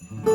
Mm-hmm.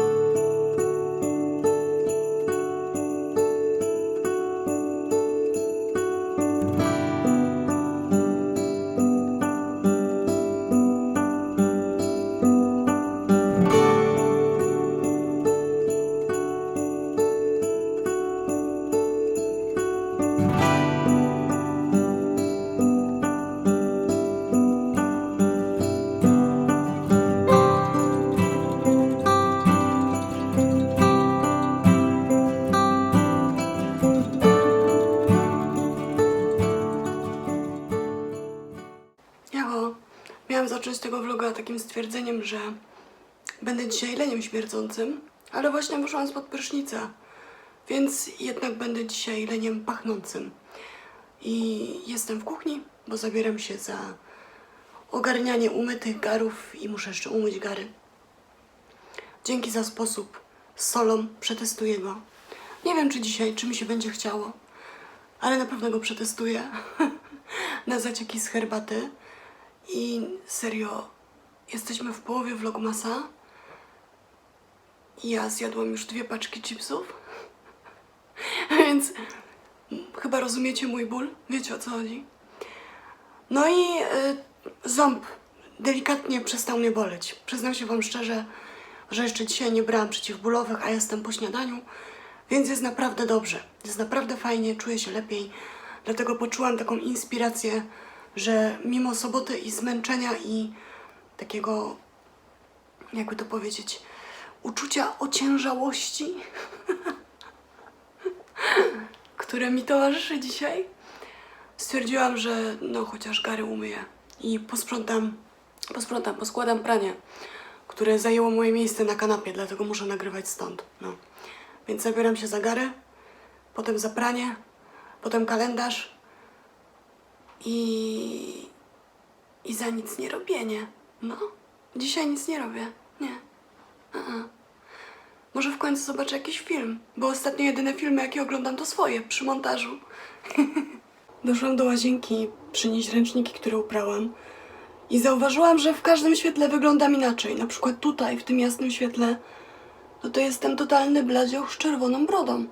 Takim stwierdzeniem, że będę dzisiaj leniem śmierdzącym, ale właśnie wyszłam spod prysznica, więc jednak będę dzisiaj leniem pachnącym. I jestem w kuchni, bo zabieram się za ogarnianie umytych garów i muszę jeszcze umyć gary. Dzięki za sposób z solą przetestuję go. Nie wiem, czy dzisiaj, czy mi się będzie chciało, ale na pewno go przetestuję na zacieki z herbaty. I serio, jesteśmy w połowie vlogmasa. Ja zjadłam już dwie paczki chipsów. Więc chyba rozumiecie mój ból. Wiecie o co chodzi. No i y, ząb delikatnie przestał mnie boleć. Przyznam się wam szczerze, że jeszcze dzisiaj nie brałam przeciwbólowych, a jestem po śniadaniu, więc jest naprawdę dobrze. Jest naprawdę fajnie, czuję się lepiej. Dlatego poczułam taką inspirację, że mimo soboty i zmęczenia i takiego, jakby to powiedzieć, uczucia ociężałości, które mi towarzyszy dzisiaj, stwierdziłam, że no chociaż gary umyję i posprzątam, posprzątam, poskładam pranie, które zajęło moje miejsce na kanapie, dlatego muszę nagrywać stąd. No. Więc zabieram się za gary, potem za pranie, potem kalendarz i, i za nic nie robienie. No, dzisiaj nic nie robię. Nie. A-a. Może w końcu zobaczę jakiś film, bo ostatnio jedyne filmy, jakie oglądam, to swoje przy montażu. Doszłam do łazienki przynieść ręczniki, które uprałam i zauważyłam, że w każdym świetle wyglądam inaczej. Na przykład tutaj, w tym jasnym świetle, no to jestem totalny bladzioch z czerwoną brodą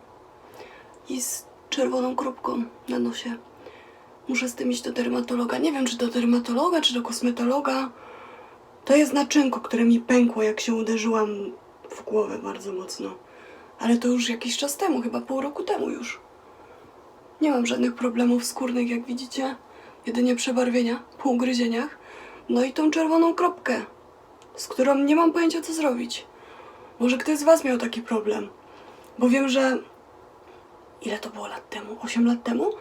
i z czerwoną kropką na nosie. Muszę z tym iść do dermatologa. Nie wiem, czy do dermatologa, czy do kosmetologa. To jest naczynko, które mi pękło, jak się uderzyłam w głowę bardzo mocno. Ale to już jakiś czas temu, chyba pół roku temu już. Nie mam żadnych problemów skórnych, jak widzicie. Jedynie przebarwienia po ugryzieniach. No i tą czerwoną kropkę, z którą nie mam pojęcia, co zrobić. Może ktoś z Was miał taki problem. Bo wiem, że ile to było lat temu? 8 lat temu?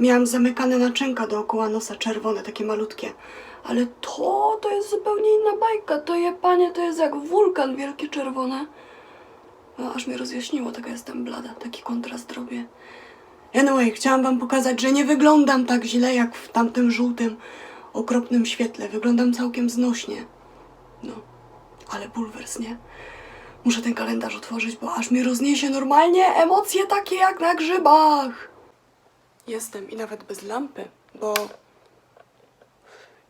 Miałam zamykane naczynka dookoła nosa, czerwone, takie malutkie. Ale to, to jest zupełnie inna bajka. To je, panie, to jest jak wulkan wielkie czerwone. A, aż mnie rozjaśniło, taka jestem blada, taki kontrast robię. Anyway, chciałam wam pokazać, że nie wyglądam tak źle, jak w tamtym żółtym, okropnym świetle. Wyglądam całkiem znośnie. No, ale bulwers, nie? Muszę ten kalendarz otworzyć, bo aż mnie rozniesie normalnie emocje takie jak na grzybach. Jestem i nawet bez lampy, bo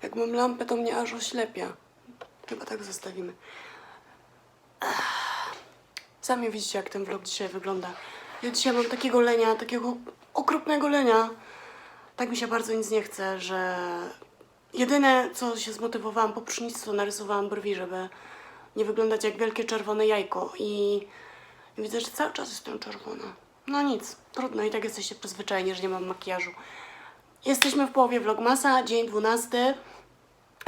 jak mam lampę, to mnie aż oślepia. Chyba tak zostawimy. Sami widzicie, jak ten vlog dzisiaj wygląda. Ja dzisiaj mam takiego lenia, takiego okropnego lenia. Tak mi się bardzo nic nie chce, że jedyne, co się zmotywowałam po pszenicy, narysowałam brwi, żeby nie wyglądać jak wielkie czerwone jajko. I widzę, że cały czas jestem czerwona. No nic, trudno i tak jesteście przyzwyczajeni, że nie mam makijażu. Jesteśmy w połowie vlogmasa, dzień 12,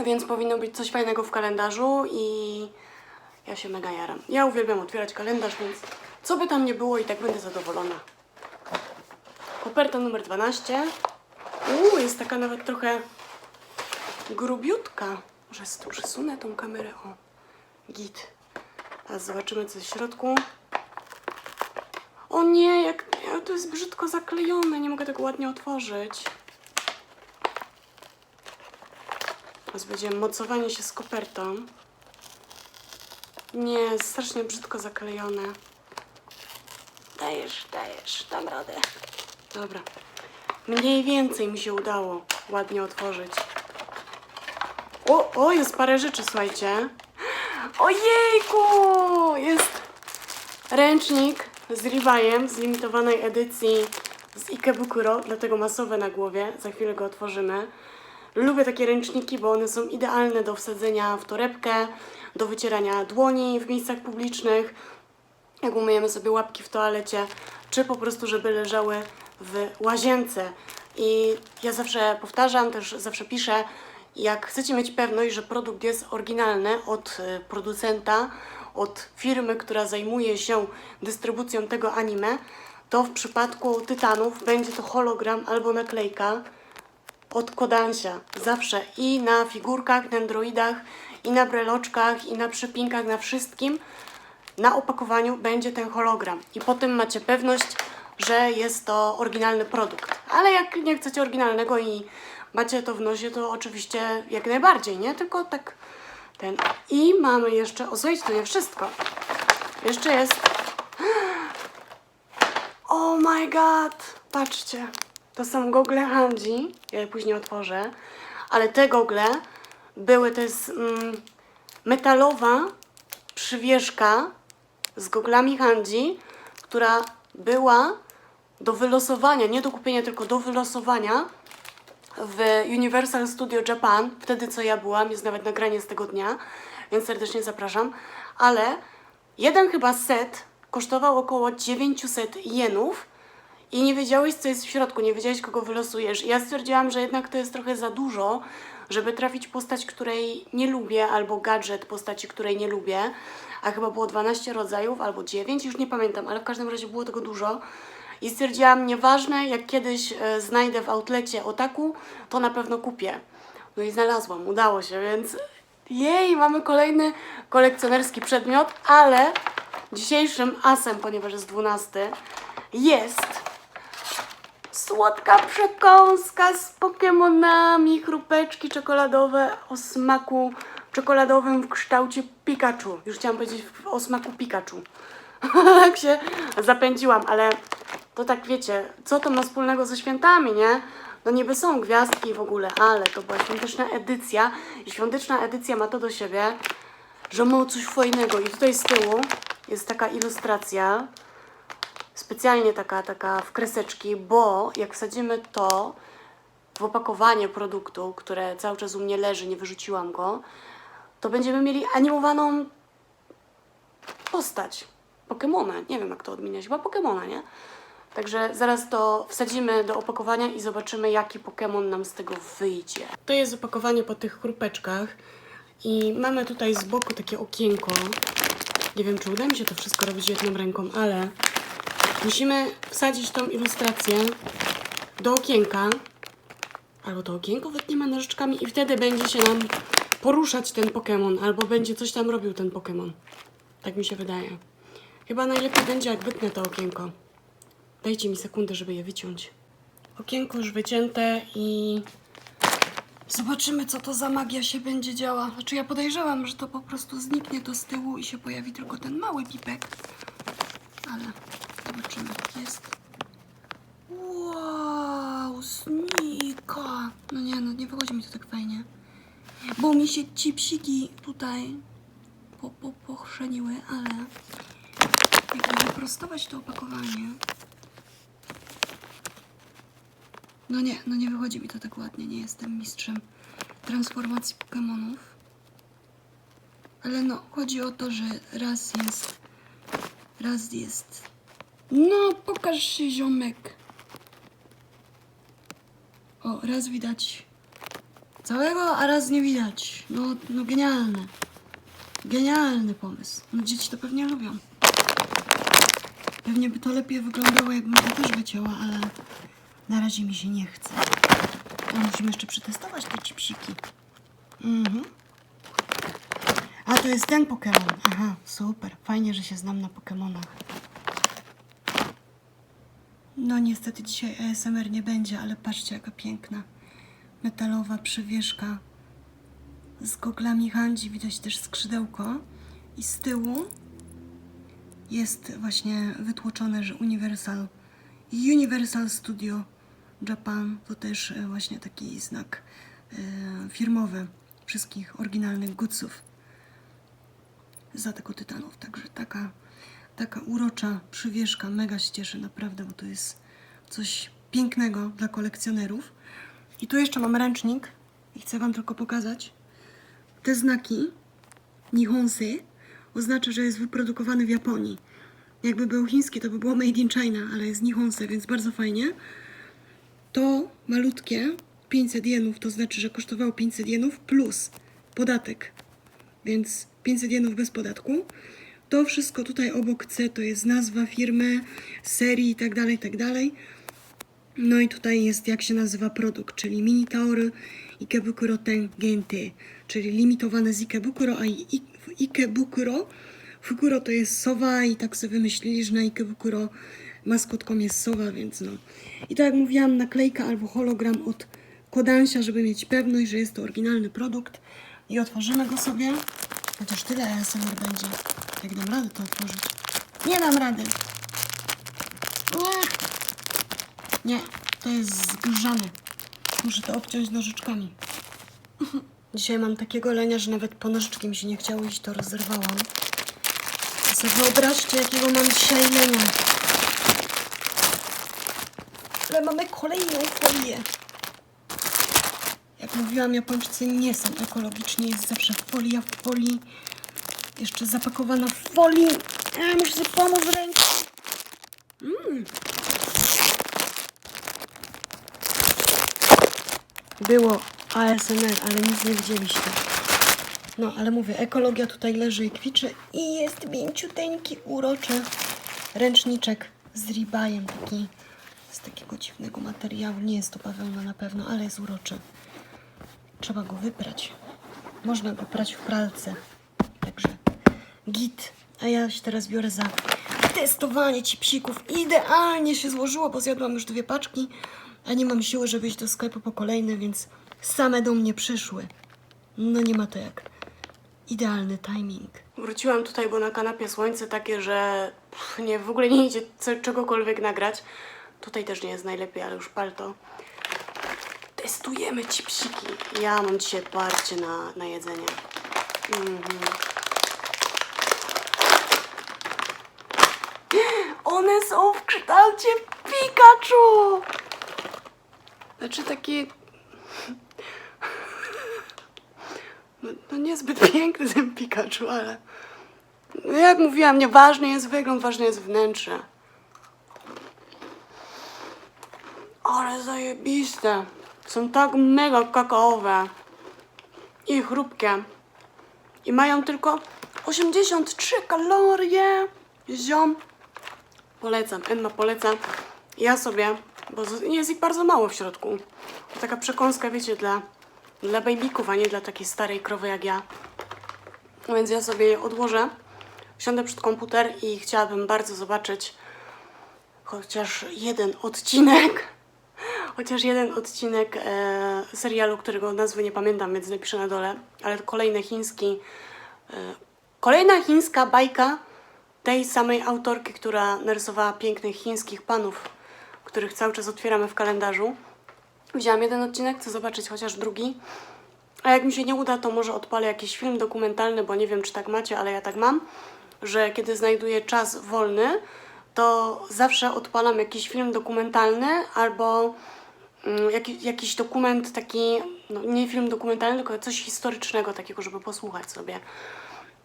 więc powinno być coś fajnego w kalendarzu i ja się mega jaram. Ja uwielbiam otwierać kalendarz, więc co by tam nie było i tak będę zadowolona. Koperta numer 12. Uuu, jest taka nawet trochę grubiutka. Może tu przesunę tą kamerę, o. Git. Teraz zobaczymy, co jest w środku. O nie, jak to jest brzydko zaklejone, nie mogę tego ładnie otworzyć. Teraz będzie mocowanie się z kopertą. Nie, strasznie brzydko zaklejone. Dajesz, dajesz, dam radę. Dobra. Mniej więcej mi się udało ładnie otworzyć. O, o, jest parę rzeczy, słuchajcie. Ojejku! Jest ręcznik z Rivajem z limitowanej edycji z Ikebukuro, dlatego masowe na głowie. Za chwilę go otworzymy. Lubię takie ręczniki, bo one są idealne do wsadzenia w torebkę, do wycierania dłoni w miejscach publicznych, jak umyjemy sobie łapki w toalecie, czy po prostu, żeby leżały w łazience. I ja zawsze powtarzam, też zawsze piszę, jak chcecie mieć pewność, że produkt jest oryginalny od y, producenta, od firmy, która zajmuje się dystrybucją tego anime, to w przypadku Tytanów będzie to hologram albo naklejka od Kodansia. Zawsze i na figurkach, na androidach, i na breloczkach, i na przypinkach, na wszystkim na opakowaniu będzie ten hologram i po tym macie pewność, że jest to oryginalny produkt. Ale jak nie chcecie oryginalnego i macie to w nosie, to oczywiście jak najbardziej, nie? Tylko tak ten. I mamy jeszcze, o słuchajcie, to nie wszystko. Jeszcze jest Oh my god! Patrzcie, to są gogle Hanji. Ja je później otworzę. Ale te gogle były, to jest mm, metalowa przywieszka z goglami Hanji, która była do wylosowania, nie do kupienia, tylko do wylosowania w Universal Studio Japan, wtedy co ja byłam, jest nawet nagranie z tego dnia, więc serdecznie zapraszam, ale jeden chyba set kosztował około 900 jenów i nie wiedziałeś, co jest w środku, nie wiedziałeś, kogo wylosujesz. I ja stwierdziłam, że jednak to jest trochę za dużo, żeby trafić postać, której nie lubię, albo gadżet postaci, której nie lubię, a chyba było 12 rodzajów, albo 9, już nie pamiętam, ale w każdym razie było tego dużo. I stwierdziłam, nieważne, jak kiedyś e, znajdę w outlecie otaku, to na pewno kupię. No i znalazłam, udało się, więc jej, mamy kolejny kolekcjonerski przedmiot, ale dzisiejszym asem, ponieważ jest 12, jest słodka przekąska z pokemonami, chrupeczki czekoladowe o smaku czekoladowym w kształcie Pikachu. Już chciałam powiedzieć o smaku Pikachu. tak się zapędziłam, ale to tak wiecie, co to ma wspólnego ze świętami, nie? No niby są gwiazdki w ogóle, ale to była świąteczna edycja i świąteczna edycja ma to do siebie, że ma coś fajnego i tutaj z tyłu jest taka ilustracja, specjalnie taka, taka w kreseczki, bo jak wsadzimy to w opakowanie produktu, które cały czas u mnie leży, nie wyrzuciłam go, to będziemy mieli animowaną postać. Pokemona. Nie wiem, jak to odmieniać. Chyba Pokemona, nie? Także zaraz to wsadzimy do opakowania i zobaczymy, jaki Pokémon nam z tego wyjdzie. To jest opakowanie po tych chrupeczkach i mamy tutaj z boku takie okienko. Nie wiem, czy uda mi się to wszystko robić jedną ręką, ale musimy wsadzić tą ilustrację do okienka albo to okienko wytniemy nożyczkami i wtedy będzie się nam poruszać ten Pokémon, albo będzie coś tam robił ten Pokémon. Tak mi się wydaje. Chyba najlepiej będzie, jak wytnę to okienko. Dajcie mi sekundę, żeby je wyciąć. Okienko już wycięte i zobaczymy, co to za magia się będzie działa. Znaczy, ja podejrzewam, że to po prostu zniknie to z tyłu i się pojawi tylko ten mały pipek. Ale zobaczymy. Jest. Wow, znika. No nie, no nie wychodzi mi to tak fajnie. Bo mi się ci psiki tutaj po, po, pochrzeniły, ale jakby wyprostować to opakowanie. No nie, no nie wychodzi mi to tak ładnie, nie jestem mistrzem transformacji Pokemonów. Ale no, chodzi o to, że raz jest, raz jest. No, pokaż się ziomek. O, raz widać całego, a raz nie widać. No, no genialne. Genialny pomysł. No dzieci to pewnie lubią. Pewnie by to lepiej wyglądało, jakbym to też wycięła, ale na razie mi się nie chce. A musimy jeszcze przetestować te chipsiki. Mhm. A to jest ten Pokémon. Aha, super. Fajnie, że się znam na Pokémonach. No niestety dzisiaj ASMR nie będzie, ale patrzcie jaka piękna metalowa przywieszka z goglami Hanji. Widać też skrzydełko. I z tyłu jest właśnie wytłoczone, że Universal Universal Studio Japan to też e, właśnie taki znak e, firmowy wszystkich oryginalnych goodsów. za tego tytanów. Także taka, taka urocza przywieszka. Mega się cieszę, naprawdę, bo to jest coś pięknego dla kolekcjonerów. I tu jeszcze mam ręcznik i chcę Wam tylko pokazać. Te znaki Nihonsei oznacza, że jest wyprodukowany w Japonii. Jakby był chiński, to by było made in China, ale jest Nihonsei, więc bardzo fajnie. To malutkie 500 jenów, to znaczy, że kosztowało 500 jenów plus podatek, więc 500 jenów bez podatku. To wszystko tutaj obok C to jest nazwa firmy, serii i tak dalej, i tak. No i tutaj jest jak się nazywa produkt, czyli Mini Taory Ikebukuro Ten Gente, czyli limitowane z Ikebukuro, a i- Ikebukuro Fukuro to jest sowa i tak sobie wymyślili, że na Ikebukuro maskotką jest sowa, więc no. I tak jak mówiłam, naklejka albo hologram od Kodansia, żeby mieć pewność, że jest to oryginalny produkt. I otworzymy go sobie. Chociaż tyle ASMR będzie. Jak dam radę to otworzyć. Nie dam rady. Nie. Nie, to jest zgrzane. Muszę to obciąć nożyczkami. Dzisiaj mam takiego lenia, że nawet po nożyczki mi się nie chciało iść, to rozerwałam. I wyobraźcie, jakiego mam dzisiaj lenia. Ale mamy kolejną folię. Jak mówiłam, Japończycy nie są ekologiczni. Jest zawsze folia w folii. Jeszcze zapakowana w folii. Ja muszę sobie pomóc ręką. Było ASMR, ale nic nie widzieliście. No, ale mówię, ekologia tutaj leży i kwiczy i jest mięciuteńki, uroczy ręczniczek z ribajem taki z takiego dziwnego materiału. Nie jest to bawełna na pewno, ale jest uroczy. Trzeba go wyprać. Można go prać w pralce. Także git. A ja się teraz biorę za testowanie cipsików. Idealnie się złożyło, bo zjadłam już dwie paczki, a nie mam siły, żeby iść do sklepu po kolejne, więc same do mnie przyszły. No nie ma to jak. Idealny timing. Wróciłam tutaj, bo na kanapie słońce takie, że pff, nie, w ogóle nie idzie co, czegokolwiek nagrać. Tutaj też nie jest najlepiej, ale już palto. Testujemy cipsiki. Ja mam dzisiaj parcie na, na jedzenie. Mhm. One są w kształcie Pikachu! Znaczy taki... No, niezbyt piękny ten Pikachu, ale... No jak mówiłam, nie ważny jest wygląd, ważne jest wnętrze. Ale zajebiste. Są tak mega kakaowe. I chrupkie. I mają tylko 83 kalorie. Ziom. Polecam, Emma poleca. Ja sobie, bo jest ich bardzo mało w środku. Taka przekąska, wiecie, dla, dla babyków, a nie dla takiej starej krowy jak ja. No Więc ja sobie je odłożę, siądę przed komputer i chciałabym bardzo zobaczyć chociaż jeden odcinek, chociaż jeden odcinek e, serialu, którego nazwy nie pamiętam, więc napiszę na dole, ale kolejny chiński, e, kolejna chińska bajka tej samej autorki, która narysowała pięknych chińskich panów, których cały czas otwieramy w kalendarzu. Widziałam jeden odcinek, chcę zobaczyć chociaż drugi. A jak mi się nie uda, to może odpalę jakiś film dokumentalny, bo nie wiem, czy tak macie, ale ja tak mam, że kiedy znajduję czas wolny, to zawsze odpalam jakiś film dokumentalny albo mm, jaki, jakiś dokument taki, no nie film dokumentalny, tylko coś historycznego takiego, żeby posłuchać sobie.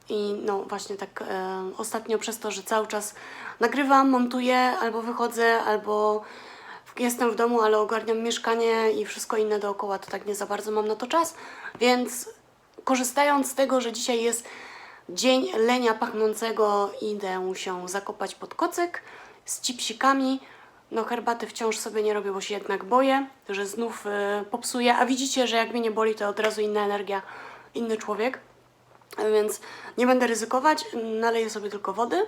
I no właśnie tak e, ostatnio przez to, że cały czas nagrywam, montuję, albo wychodzę, albo jestem w domu, ale ogarniam mieszkanie i wszystko inne dookoła, to tak nie za bardzo mam na to czas. Więc korzystając z tego, że dzisiaj jest dzień lenia pachnącego, idę się zakopać pod kocyk z cipsikami. No herbaty wciąż sobie nie robię, bo się jednak boję, że znów e, popsuję. A widzicie, że jak mnie nie boli, to od razu inna energia, inny człowiek. Więc nie będę ryzykować, naleję sobie tylko wody.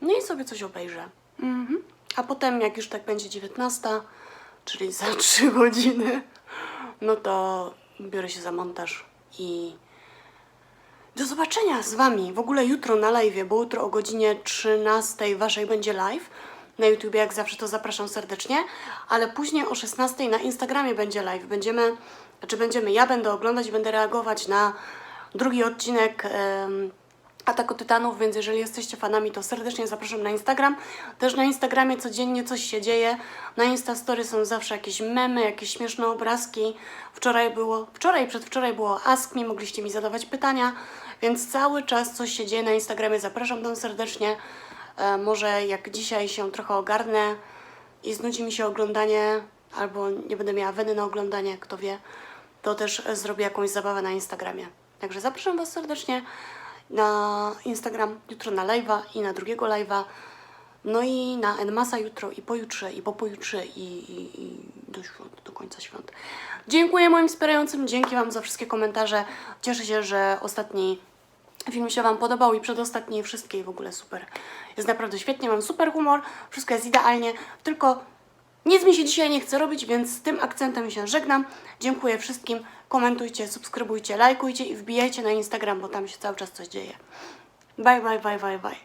No i sobie coś obejrzę. Mhm. A potem, jak już tak będzie 19, czyli za 3 godziny, no to biorę się za montaż i do zobaczenia z Wami. W ogóle jutro na live, bo jutro o godzinie 13 Waszej będzie live. Na YouTubie, jak zawsze, to zapraszam serdecznie. Ale później o 16 na Instagramie będzie live. Będziemy, znaczy będziemy, ja będę oglądać i będę reagować na drugi odcinek em, Ataku Tytanów, więc jeżeli jesteście fanami, to serdecznie zapraszam na Instagram. Też na Instagramie codziennie coś się dzieje. Na Instastory są zawsze jakieś memy, jakieś śmieszne obrazki. Wczoraj było, wczoraj, przedwczoraj było Ask Me, mogliście mi zadawać pytania, więc cały czas coś się dzieje na Instagramie. Zapraszam tam serdecznie. E, może jak dzisiaj się trochę ogarnę i znudzi mi się oglądanie, albo nie będę miała weny na oglądanie, kto wie, to też zrobię jakąś zabawę na Instagramie. Także zapraszam Was serdecznie na Instagram jutro na live'a i na drugiego live'a. No i na Enmasa jutro i pojutrze i po pojutrze i, i, i do świąt, do końca świąt. Dziękuję moim wspierającym, dzięki Wam za wszystkie komentarze. Cieszę się, że ostatni film się Wam podobał i przedostatni wszystkie i w ogóle super. Jest naprawdę świetnie, mam super humor, wszystko jest idealnie, tylko nic mi się dzisiaj nie chce robić, więc z tym akcentem się żegnam. Dziękuję wszystkim. Komentujcie, subskrybujcie, lajkujcie i wbijajcie na Instagram, bo tam się cały czas coś dzieje. Bye, bye, bye, bye, bye.